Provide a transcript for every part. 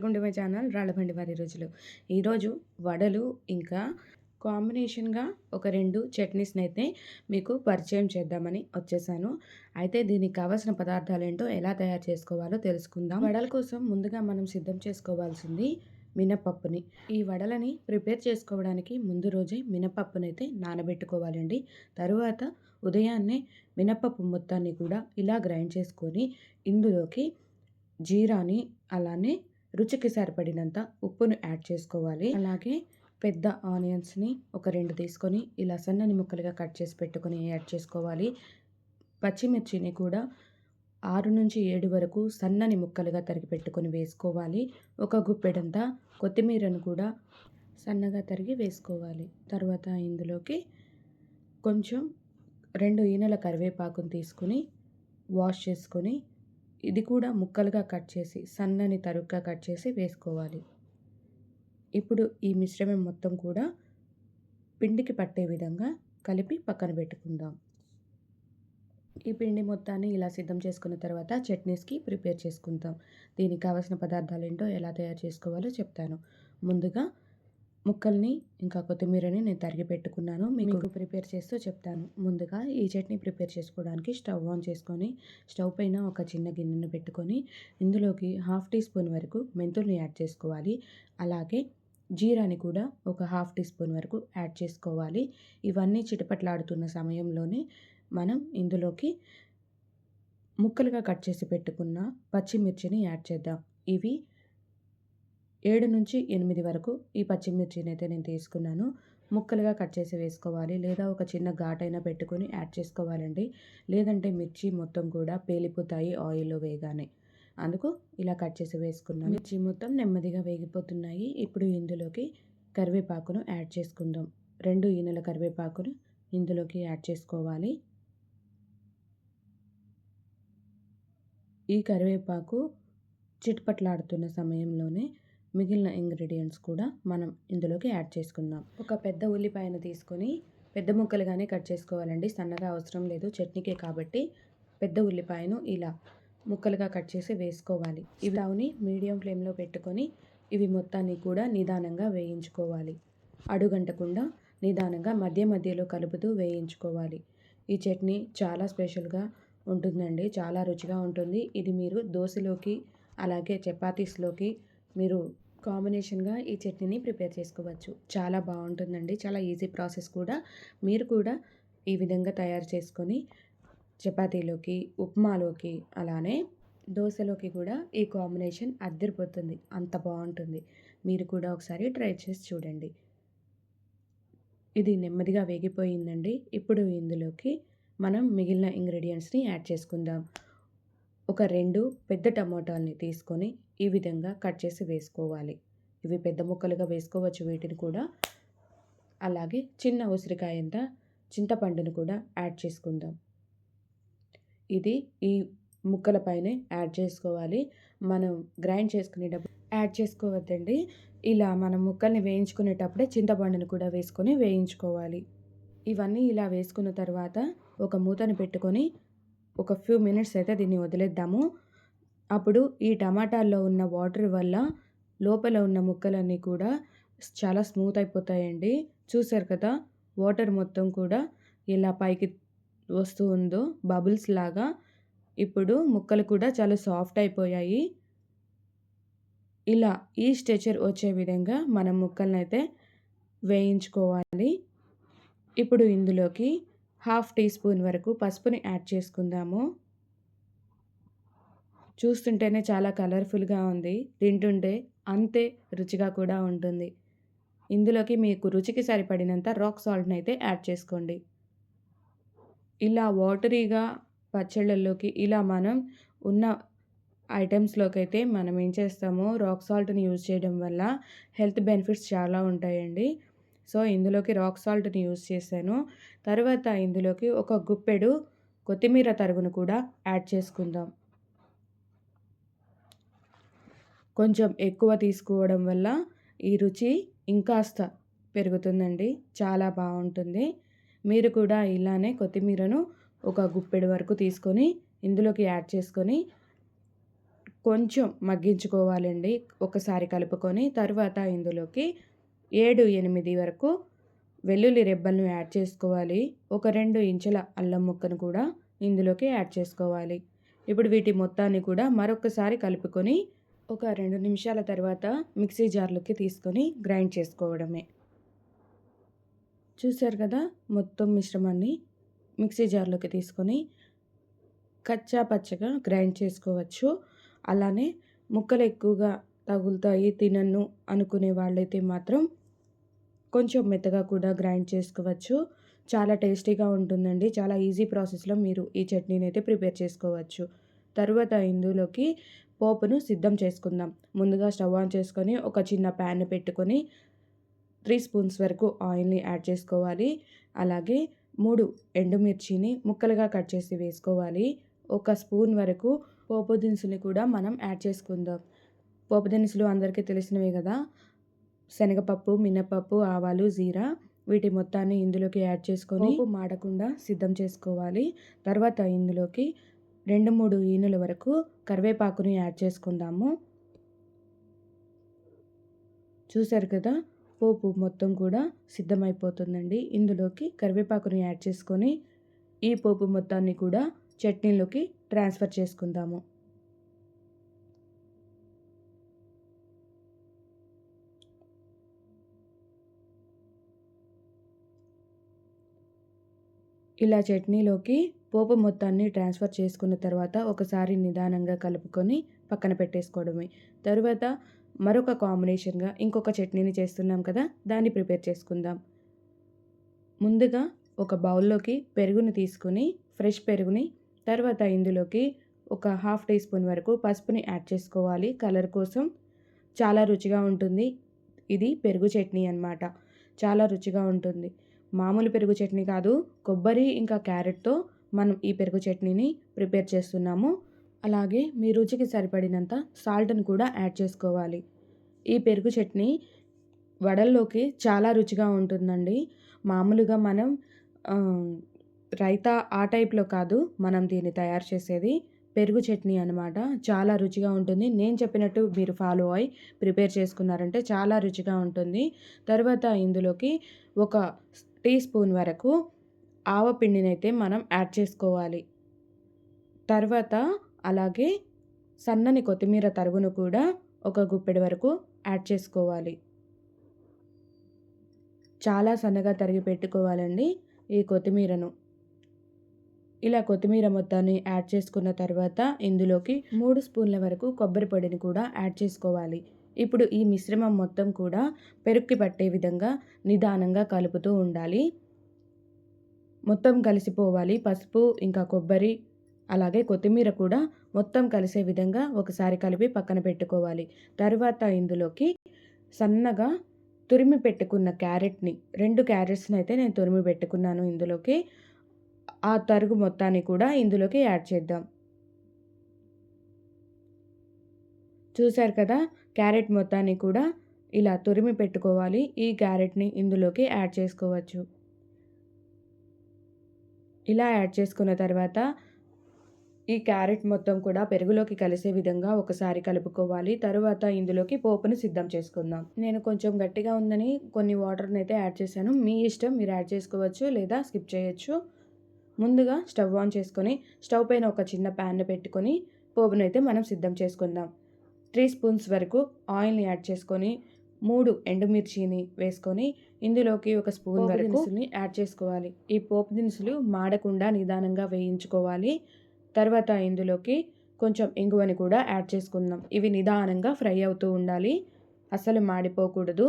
Welcome to my channel Rallabandi వారి రోజులు. ఈరోజు వడలు ఇంకా కాంబినేషన్గా ఒక రెండు చట్నీస్ని అయితే మీకు పరిచయం చేద్దామని వచ్చేసాను. అయితే దీనికి కావాల్సిన పదార్థాలు ఏంటో ఎలా తయారు చేసుకోవాలో తెలుసుకుందాం. వడల కోసం ముందుగా మనం సిద్ధం చేసుకోవాల్సింది మినపప్పుని. ఈ వడలని ప్రిపేర్ చేసుకోవడానికి ముందు రోజే మినపప్పుని అయితే నానబెట్టుకోవాలండి. తరువాత ఉదయాన్నే మినపప్పు మొత్తాన్ని కూడా ఇలా గ్రైండ్ చేసుకొని ఇందులోకి జీరాని అలానే రుచికి సరిపడినంత ఉప్పును యాడ్ చేసుకోవాలి. అలాగే పెద్ద ఆనియన్స్ని ఒక రెండు తీసుకొని ఇలా సన్నని ముక్కలుగా కట్ చేసి పెట్టుకొని యాడ్ చేసుకోవాలి. పచ్చిమిర్చిని కూడా ఆరు నుంచి ఏడు వరకు సన్నని ముక్కలుగా తరిగి పెట్టుకొని వేసుకోవాలి. ఒక గుప్పెడంతా కొత్తిమీరను కూడా సన్నగా తరిగి వేసుకోవాలి. తర్వాత ఇందులోకి కొంచెం రెండు ఈనెల కరివేపాకును తీసుకుని వాష్ చేసుకొని ఇది కూడా ముక్కలుగా కట్ చేసి సన్నని తరుగ్గా కట్ చేసి వేసుకోవాలి. ఇప్పుడు ఈ మిశ్రమం మొత్తం కూడా పిండికి పట్టే విధంగా కలిపి పక్కన పెట్టుకుందాం. ఈ పిండి మొత్తాన్ని ఇలా సిద్ధం చేసుకున్న తర్వాత చట్నీస్కి ప్రిపేర్ చేసుకుందాం. దీనికి కావాల్సిన పదార్థాలు ఏంటో ఎలా తయారు చేసుకోవాలో చెప్తాను. ముందుగా ముక్కల్ని ఇంకా కొత్తిమీరని నేను తరిగి పెట్టుకున్నాను. మీకు ప్రిపేర్ చేస్తూ చెప్తాను. ముందుగా ఈ చట్నీ ప్రిపేర్ చేసుకోవడానికి స్టవ్ ఆన్ చేసుకొని స్టవ్ పైన ఒక చిన్న గిన్నెను పెట్టుకొని ఇందులోకి హాఫ్ టీ స్పూన్ వరకు మెంతుల్ని యాడ్ చేసుకోవాలి. అలాగే జీరాని కూడా ఒక హాఫ్ టీ స్పూన్ వరకు యాడ్ చేసుకోవాలి. ఇవన్నీ చిటపట్లాడుతున్న సమయంలోనే మనం ఇందులోకి ముక్కలుగా కట్ చేసి పెట్టుకున్న పచ్చిమిర్చిని యాడ్ చేద్దాం. ఇవి ఏడు నుంచి ఎనిమిది వరకు ఈ పచ్చిమిర్చిని అయితే నేను తీసుకున్నాను. ముక్కలుగా కట్ చేసి వేసుకోవాలి. లేదా ఒక చిన్న ఘాటైనా పెట్టుకొని యాడ్ చేసుకోవాలండి. లేదంటే మిర్చి మొత్తం కూడా పేలిపోతాయి ఆయిల్లో వేగానే. అందుకు ఇలా కట్ చేసి వేసుకున్నాను. మిర్చి మొత్తం నెమ్మదిగా వేగిపోతున్నాయి. ఇప్పుడు ఇందులోకి కరివేపాకును యాడ్ చేసుకుందాం. రెండు ఈనెల కరివేపాకును ఇందులోకి యాడ్ చేసుకోవాలి. ఈ కరివేపాకు చిట్పట్లాడుతున్న సమయంలోనే మిగిలిన ఇంగ్రీడియంట్స్ కూడా మనం ఇందులోకి యాడ్ చేసుకుందాం. ఒక పెద్ద ఉల్లిపాయను తీసుకొని పెద్ద ముక్కలుగానే కట్ చేసుకోవాలండి. సన్నగా అవసరం లేదు. చట్నీకే కాబట్టి పెద్ద ఉల్లిపాయను ఇలా ముక్కలుగా కట్ చేసి వేసుకోవాలి. ఇవి స్టవ్ని మీడియం ఫ్లేమ్లో పెట్టుకొని ఇవి మొత్తాన్ని కూడా నిదానంగా వేయించుకోవాలి. అడుగంటకుండా నిదానంగా మధ్య మధ్యలో కలుపుతూ వేయించుకోవాలి. ఈ చట్నీ చాలా స్పెషల్గా ఉంటుందండి. చాలా రుచిగా ఉంటుంది. ఇది మీరు దోశలోకి అలాగే చపాతీస్లోకి మీరు కాంబినేషన్గా ఈ చట్నీని ప్రిపేర్ చేసుకోవచ్చు. చాలా బాగుంటుందండి. చాలా ఈజీ ప్రాసెస్ కూడా. మీరు కూడా ఈ విధంగా తయారు చేసుకొని చపాతీలోకి ఉప్మాలోకి అలానే దోశలోకి కూడా ఈ కాంబినేషన్ అద్దరిపోతుంది. అంత బాగుంటుంది. మీరు కూడా ఒకసారి ట్రై చేసి చూడండి. ఇది నెమ్మదిగా వేగిపోయిందండి. ఇప్పుడు ఇందులోకి మనం మిగిలిన ఇంగ్రీడియంట్స్ని యాడ్ చేసుకుందాం. ఒక రెండు పెద్ద టమాటాలని తీసుకొని ఈ విధంగా కట్ చేసి వేసుకోవాలి. ఇవి పెద్ద ముక్కలుగా వేసుకోవచ్చు వీటిని కూడా. అలాగే చిన్న ఉసిరికాయంత చింతపండును కూడా యాడ్ చేసుకుందాం. ఇది ఈ ముక్కలపైనే యాడ్ చేసుకోవాలి. మనం గ్రైండ్ చేసుకునేటప్పుడు యాడ్ చేసుకోవద్దండి. ఇలా మనం ముక్కల్ని వేయించుకునేటప్పుడే చింతపండును కూడా వేసుకొని వేయించుకోవాలి. ఇవన్నీ ఇలా వేసుకున్న తర్వాత ఒక మూతను పెట్టుకొని ఒక ఫ్యూ మినిట్స్ అయితే దీన్ని వదిలేద్దాము. అప్పుడు ఈ టమాటాల్లో ఉన్న వాటర్ వల్ల లోపల ఉన్న ముక్కలన్నీ కూడా చాలా స్మూత్ అయిపోతాయండి. చూసారు కదా వాటర్ మొత్తం కూడా ఇలా పైకి వస్తూ ఉందో బబుల్స్ లాగా. ఇప్పుడు ముక్కలు కూడా చాలా సాఫ్ట్ అయిపోయాయి. ఇలా ఈ స్ట్రెచర్ వచ్చే విధంగా మనం ముక్కలను అయితే వేయించుకోవాలి. ఇప్పుడు ఇందులోకి హాఫ్ టీ స్పూన్ వరకు పసుపుని యాడ్ చేసుకుందాము. చూస్తుంటేనే చాలా కలర్ఫుల్గా ఉంది. తింటుంటే అంతే రుచిగా కూడా ఉంటుంది. ఇందులోకి మీకు రుచికి సరిపడినంత రాక్ సాల్ట్ని అయితే యాడ్ చేసుకోండి. ఇలా వాటరీగా పచ్చళ్ళల్లోకి ఇలా మనం ఉన్న ఐటమ్స్లోకి అయితే మనం ఏం చేస్తామో రాక్ సాల్ట్ని యూజ్ చేయడం వల్ల హెల్త్ బెనిఫిట్స్ చాలా ఉంటాయండి. సో ఇందులోకి రాక్ సాల్ట్ని యూజ్ చేశాను. తర్వాత ఇందులోకి ఒక గుప్పెడు కొత్తిమీర తరుగును కూడా యాడ్ చేసుకుందాం. కొంచెం ఎక్కువ తీసుకోవడం వల్ల ఈ రుచి ఇంకాస్త పెరుగుతుందండి. చాలా బాగుంటుంది. మీరు కూడా ఇలానే కొత్తిమీరను ఒక గుప్పెడు వరకు తీసుకొని ఇందులోకి యాడ్ చేసుకొని కొంచెం మగ్గించుకోవాలండి. ఒకసారి కలుపుకొని తర్వాత ఇందులోకి ఏడు ఎనిమిది వరకు వెల్లుల్లి రెబ్బలను యాడ్ చేసుకోవాలి. ఒక రెండు ఇంచుల అల్లం ముక్కను కూడా ఇందులోకి యాడ్ చేసుకోవాలి. ఇప్పుడు వీటి మొత్తాన్ని కూడా మరొకసారి కలుపుకొని ఒక రెండు నిమిషాల తర్వాత మిక్సీ జార్లోకి తీసుకొని గ్రైండ్ చేసుకోవడమే. చూశారు కదా మొత్తం మిశ్రమాన్ని? మిక్సీ జార్లోకి తీసుకొని కచ్చా పచ్చగా గ్రైండ్ చేసుకోవచ్చు. అలానే ముక్కలు ఎక్కువగా తగులుతాయి తినను అనుకునే వాళ్ళైతే మాత్రం కొంచెం మెత్తగా కూడా గ్రైండ్ చేసుకోవచ్చు. చాలా టేస్టీగా ఉంటుందండి. చాలా ఈజీ ప్రాసెస్లో మీరు ఈ చట్నీని అయితే ప్రిపేర్ చేసుకోవచ్చు. తర్వాత ఇందులోకి పోపును సిద్ధం చేసుకుందాం. ముందుగా స్టవ్ ఆన్ చేసుకొని ఒక చిన్న ప్యాన్ పెట్టుకొని త్రీ స్పూన్స్ వరకు ఆయిల్ని యాడ్ చేసుకోవాలి. అలాగే మూడు ఎండుమిర్చిని ముక్కలుగా కట్ చేసి వేసుకోవాలి. ఒక స్పూన్ వరకు పోపు దినుసులు కూడా మనం యాడ్ చేసుకుందాం. పోపు దినుసులు అందరికీ తెలిసినవి కదా? శనగపప్పు మినపప్పు ఆవాలు జీరా వీటి మొత్తాన్ని ఇందులోకి యాడ్ చేసుకొని మాడకుండా సిద్ధం చేసుకోవాలి. తర్వాత ఇందులోకి రెండు మూడు ఈనుల వరకు కరివేపాకుని యాడ్ చేసుకుందాము. చూశారు కదా పోపు మొత్తం కూడా సిద్ధమైపోతుందండి. ఇందులోకి కరివేపాకుని యాడ్ చేసుకొని ఈ పోపు మొత్తాన్ని కూడా చట్నీలోకి ట్రాన్స్ఫర్ చేసుకుందాము. ఇలా చట్నీలోకి పోపు మొత్తాన్ని ట్రాన్స్ఫర్ చేసుకున్న తర్వాత ఒకసారి నిదానంగా కలుపుకొని పక్కన పెట్టేసుకోవడమే. తరువాత మరొక కాంబినేషన్గా ఇంకొక చట్నీని చేస్తున్నాం కదా దాన్ని ప్రిపేర్ చేసుకుందాం. ముందుగా ఒక బౌల్లోకి పెరుగుని తీసుకుని ఫ్రెష్ పెరుగుని తర్వాత ఇందులోకి ఒక హాఫ్ టీ స్పూన్ వరకు పసుపుని యాడ్ చేసుకోవాలి. కలర్ కోసం చాలా రుచిగా ఉంటుంది. ఇది పెరుగు చట్నీ అనమాట చాలా రుచిగా ఉంటుంది. మామూలు పెరుగు చట్నీ కాదు కొబ్బరి ఇంకా క్యారెట్తో మనం ఈ పెరుగు చట్నీని ప్రిపేర్ చేస్తున్నాము. అలాగే మీ రుచికి సరిపడినంత సాల్ట్ని కూడా యాడ్ చేసుకోవాలి. ఈ పెరుగు చట్నీ వడల్లోకి చాలా రుచిగా ఉంటుందండి. మామూలుగా మనం రైతా ఆ టైప్లో కాదు మనం దీన్ని తయారు చేసేది పెరుగు చట్నీ అనమాట చాలా రుచిగా ఉంటుంది. నేను చెప్పినట్టు మీరు ఫాలో అయి ప్రిపేర్ చేసుకున్నారంటే చాలా రుచిగా ఉంటుంది. తర్వాత ఇందులోకి ఒక టీ స్పూన్ వరకు ఆవపిండినైతే మనం యాడ్ చేసుకోవాలి. తర్వాత అలాగే సన్నని కొత్తిమీర తరుగును కూడా ఒక గుప్పెడి వరకు యాడ్ చేసుకోవాలి. చాలా సన్నగా తరిగి పెట్టుకోవాలండి ఈ కొత్తిమీరను. ఇలా కొత్తిమీర మొత్తాన్ని యాడ్ చేసుకున్న తర్వాత ఇందులోకి మూడు స్పూన్ల వరకు కొబ్బరి పొడిని కూడా యాడ్ చేసుకోవాలి. ఇప్పుడు ఈ మిశ్రమం మొత్తం కూడా పెరుక్కి పట్టే విధంగా నిదానంగా కలుపుతూ ఉండాలి. మొత్తం కలిసిపోవాలి. పసుపు ఇంకా కొబ్బరి అలాగే కొత్తిమీర కూడా మొత్తం కలిసే విధంగా ఒకసారి కలిపి పక్కన పెట్టుకోవాలి. తర్వాత ఇందులోకి సన్నగా తురిమి పెట్టుకున్న క్యారెట్ని రెండు క్యారెట్స్ని అయితే నేను తురిమి పెట్టుకున్నాను ఇందులోకి. ఆ తరుగు మొత్తాన్ని కూడా ఇందులోకి యాడ్ చేద్దాం. చూశారు కదా క్యారెట్ మొత్తాన్ని కూడా ఇలా తురిమి పెట్టుకోవాలి. ఈ క్యారెట్ని ఇందులోకి యాడ్ చేసుకోవచ్చు. ఇలా యాడ్ చేసుకున్న తర్వాత ఈ క్యారెట్ మొత్తం కూడా పెరుగులోకి కలిసే విధంగా ఒకసారి కలుపుకోవాలి. తరువాత ఇందులోకి పోపుని సిద్ధం చేసుకుందాం. నేను కొంచెం గట్టిగా ఉందని కొన్ని వాటర్ని అయితే యాడ్ చేశాను. మీ ఇష్టం మీరు యాడ్ చేసుకోవచ్చు లేదా స్కిప్ చేయొచ్చు. ముందుగా స్టవ్ ఆన్ చేసుకొని స్టవ్ పైన ఒక చిన్న ప్యాన్ పెట్టుకొని పోపునైతే మనం సిద్ధం చేసుకుందాం. త్రీ స్పూన్స్ వరకు ఆయిల్ని యాడ్ చేసుకొని మూడు ఎండుమిర్చిని వేసుకొని ఇందులోకి ఒక స్పూన్ వరకు యాడ్ చేసుకోవాలి. ఈ పోపు దినుసులు మాడకుండా నిదానంగా వేయించుకోవాలి. తర్వాత ఇందులోకి కొంచెం ఇంగువని కూడా యాడ్ చేసుకుందాం. ఇవి నిదానంగా ఫ్రై అవుతూ ఉండాలి. అసలు మాడిపోకూడదు.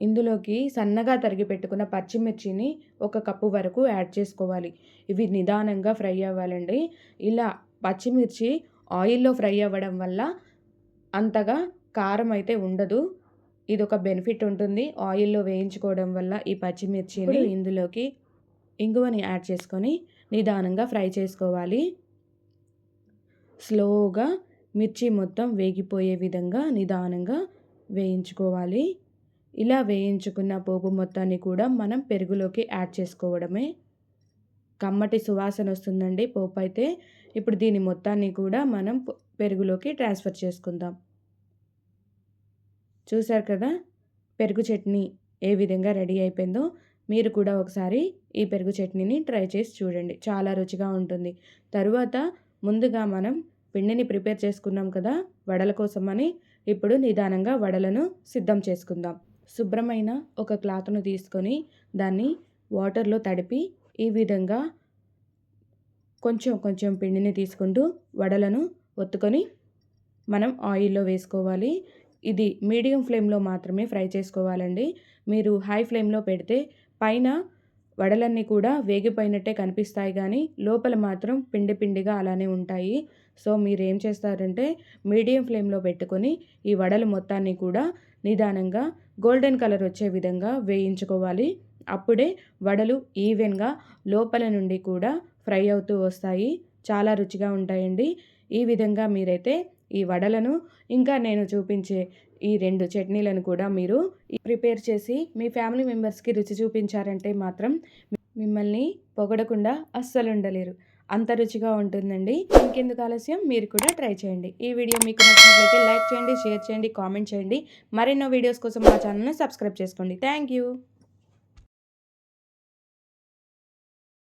ఇందులోకి సన్నగా తరిగి పెట్టుకున్న పచ్చిమిర్చిని ఒక కప్పు వరకు యాడ్ చేసుకోవాలి. ఇవి నిదానంగా ఫ్రై అవ్వాలండి. ఇలా పచ్చిమిర్చి ఆయిల్లో ఫ్రై అవ్వడం వల్ల అంతగా కారం అయితే ఉండదు. ఇది ఒక బెనిఫిట్ ఉంటుంది. ఆయిల్లో వేయించుకోవడం వల్ల ఈ పచ్చిమిర్చిని ఇందులోకి ఇంగువని యాడ్ చేసుకొని నిదానంగా ఫ్రై చేసుకోవాలి. స్లోగా మిర్చి మొత్తం వేగిపోయే విధంగా నిదానంగా వేయించుకోవాలి. ఇలా వేయించుకున్న పోపు మొత్తాన్ని కూడా మనం పెరుగులోకి యాడ్ చేసుకోవడమే. కమ్మటి సువాసన వస్తుందండి పోపు అయితే. ఇప్పుడు దీని మొత్తాన్ని కూడా మనం పెరుగులోకి ట్రాన్స్ఫర్ చేసుకుందాం. చూసారు కదా? పెరుగు చట్నీ ఏ విధంగా రెడీ అయిపోయిందో మీరు కూడా ఒకసారి ఈ పెరుగు చట్నీని ట్రై చేసి చూడండి. చాలా రుచిగా ఉంటుంది. తరువాత ముందుగా మనం పిండిని ప్రిపేర్ చేసుకున్నాం కదా? వడల కోసమని ఇప్పుడు నిదానంగా వడలను సిద్ధం చేసుకుందాం. శుభ్రమైన ఒక క్లాత్ను తీసుకొని దాన్ని వాటర్లో తడిపి ఈ విధంగా కొంచెం కొంచెం పిండిని తీసుకుంటూ వడలను ఒత్తుకొని మనం ఆయిల్లో వేసుకోవాలి. ఇది మీడియం ఫ్లేమ్లో మాత్రమే ఫ్రై చేసుకోవాలండి. మీరు హై ఫ్లేమ్లో పెడితే పైన వడలన్నీ కూడా వేగిపోయినట్టే కనిపిస్తాయి కానీ లోపల మాత్రం పిండి పిండిగా అలానే ఉంటాయి. సో మీరు ఏం చేస్తారంటే మీడియం ఫ్లేమ్లో పెట్టుకొని ఈ వడలు మొత్తాన్ని కూడా నిదానంగా గోల్డెన్ కలర్ వచ్చే విధంగా వేయించుకోవాలి. అప్పుడే వడలు ఈవెన్గా లోపల నుండి కూడా ఫ్రై అవుతూ వస్తాయి. చాలా రుచిగా ఉంటాయండి. ఈ విధంగా మీరైతే ఈ వడలను ఇంకా నేను చూపించే ఈ రెండు చట్నీలను కూడా మీరు ప్రిపేర్ చేసి మీ ఫ్యామిలీ మెంబర్స్కి రుచి చూపించారంటే మాత్రం మిమ్మల్ని పొగడకుండా అస్సలు ఉండలేరు. అంత రుచిగా ఉంటుందండి. ఇంకెందుకు ఆలస్యం? మీరు కూడా ట్రై చేయండి. ఈ వీడియో మీకు నచ్చినట్లయితే లైక్ చేయండి షేర్ చేయండి కామెంట్ చేయండి. మరెన్నో వీడియోస్ కోసం మా ఛానల్ని సబ్స్క్రైబ్ చేసుకోండి. Thank you.